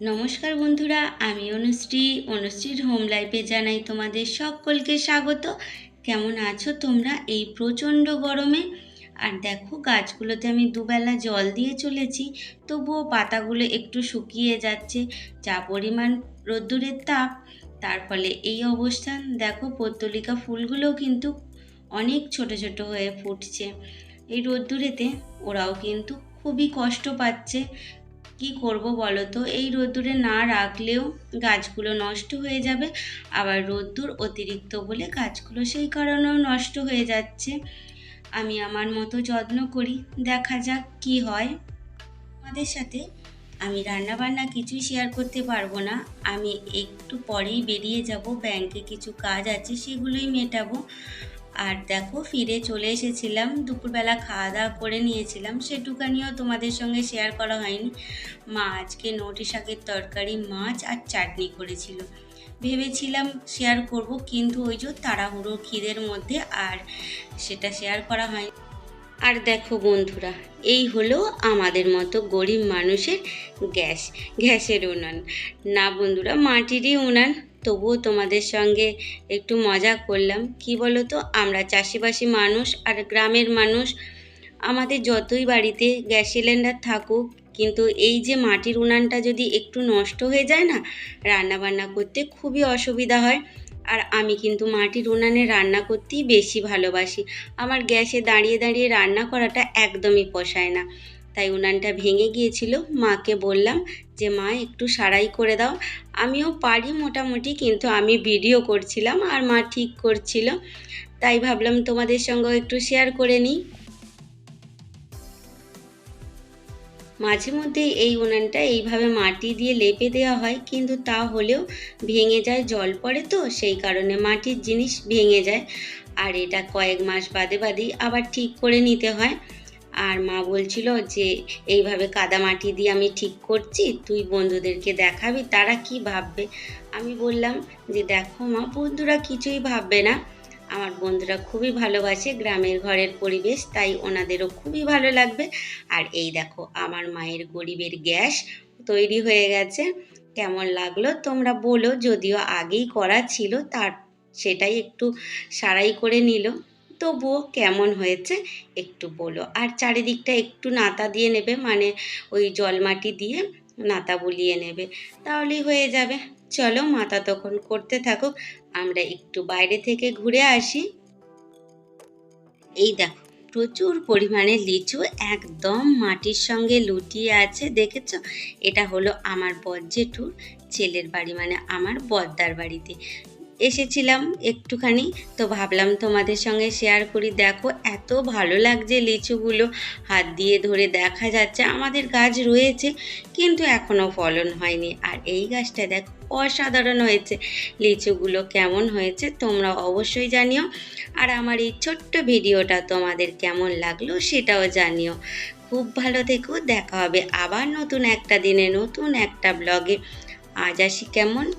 নমস্কার বন্ধুরা, আমি অনুশ্রী। অনুশ্রীর হোম লাইফে জানাই তোমাদের সকলকে স্বাগত। কেমন আছো তোমরা? এই প্রচণ্ড গরমে। আর দেখো, গাছগুলোতে আমি দুবেলা জল দিয়ে চলেছি, তবুও পাতাগুলো একটু শুকিয়ে যাচ্ছে। যা পরিমাণ রোদ্দুরের তাপ, তার ফলে এই অবস্থান দেখো পত্তলিকা ফুলগুলোও কিন্তু অনেক ছোট ছোট হয়ে ফুটছে। এই রোদ্দুরেতে ওরাও কিন্তু খুবই কষ্ট পাচ্ছে। কি করব বলো তো? এই রোদ্দুরে না রাখলেও গাছগুলো নষ্ট হয়ে যাবে। আবার রোদ্দুর অতিরিক্ত বলে গাছগুলো সেই কারণেও নষ্ট হয়ে যাচ্ছে। আমি আমার মতো যত্ন করি। দেখা যাক কি হয়। আমাদের সাথে আমি রান্না বান্না কিছুই শেয়ার করতে পারব না। আমি একটু পরেই বেরিয়ে যাব। ব্যাংকে কিছু কাজ আছে, সেগুলোই মেটাবো। আর দেখো ফিরে চলে এসেছিলাম, দুপুরবেলা খাওয়া দাওয়া করে নিয়েছিলাম। সেটুকানিও তোমাদের সঙ্গে শেয়ার করা হয়নি। মা আজকে নোটি শাকের তরকারি, মাছ আর চাটনি করেছিল। ভেবেছিলাম শেয়ার করব, কিন্তু ওই যে তাড়াহুড়ো খিদের মধ্যে আর সেটা শেয়ার করা হয়নি। আর দেখো বন্ধুরা, এই হলো আমাদের মতো গরিব মানুষের গ্যাস, গ্যাসের উনান। না বন্ধুরা, মাটিরই উনান। তবুও তোমাদের সঙ্গে একটু মজা করলাম। কি বলো তো আমরা চাষিবাসী মানুষ আর গ্রামের মানুষ, আমাদের যতই বাড়িতে গ্যাস সিলিন্ডার থাকুক, কিন্তু এই যে মাটির উনানটা যদি একটু নষ্ট হয়ে যায় না রান্না বান্না করতে খুবই অসুবিধা হয়। আর আমি কিন্তু মাটির উনানে রান্না করতেই বেশি ভালোবাসি। আমার গ্যাসে দাঁড়িয়ে দাঁড়িয়ে রান্না করাটা একদমই পোষায় না। তাই উনানটা ভেঙে গিয়েছিল। মাকে বললাম যে, মা, একটু সারাই করে দাও। আমিও পারি মোটামুটি, কিন্তু আমি ভিডিও করছিলাম আর মা ঠিক করছিল। তাই ভাবলাম তোমাদের সঙ্গেও একটু শেয়ার করে নিই। মাঝে মধ্যে এই উনানটা এইভাবে মাটি দিয়ে লেপে দেওয়া হয়, কিন্তু তা হলেও ভেঙে যায়, জল পড়ে তো, সেই কারণে মাটির জিনিস ভেঙে যায়। আর এটা কয়েক মাস বাদে বাদেই আবার ঠিক করে নিতে হয়। আর মা বলছিল যে, এইভাবে কাদা মাটি দিয়ে আমি ঠিক করছি, তুই বন্ধুদেরকে দেখাবি, তারা কি ভাববে? আমি বললাম যে, দেখো মা, বন্ধুরা কিছুই ভাববে না। আমার বন্ধুরা খুবই ভালোবাসে গ্রামের ঘরের পরিবেশ, তাই ওনাদেরও খুবই ভালো লাগবে। আর এই দেখো, আমার মায়ের গরিবের গ্যাস তৈরি হয়ে গেছে। কেমন লাগল তোমরা বলো, যদিও আগেই করা ছিল, তার, সেটাই একটু সারাই করে নিল। তবুও কেমন হয়েছে একটু বলো। আর চারিদিকটা একটু নাতা দিয়ে নেবে মানে ওই জল মাটি দিয়ে নাতা বুলিয়ে নেবে, তাহলেই হয়ে যাবে। চলো মাথা তখন করতে থাকুক, আমরা একটু বাইরে থেকে ঘুরে আসি। এই দেখো, প্রচুর পরিমাণে লিচু একদম মাটির সঙ্গে লুটিয়ে আছে, দেখেছ? এটা হলো আমার বজ্জেঠুর ছেলের বাড়ি মানে আমার বদ্দার বাড়িতে। এসেছিলাম একটুখানি, তো ভাবলাম তোমাদের সঙ্গে শেয়ার করি। দেখো, এত ভালো লাগছে লিচুগুলো। হাত দিয়ে ধরে দেখা যাচ্ছে, আমাদের গাছ রয়েছে, কিন্তু এখনও ফলন হয়নি। আর এই গাছটা দেখো, অসাধারণ হয়েছে। লিচুগুলো কেমন হয়েছে, তোমরা অবশ্যই জানিও। আর আমার এই ছোট্ট ভিডিওটা তোমাদের কেমন লাগল, সেটাও জানিও। খুব ভালো থেকো, দেখা হবে আবার নতুন একটা দিনে, নতুন একটা ব্লগে আজ আসি কেমন?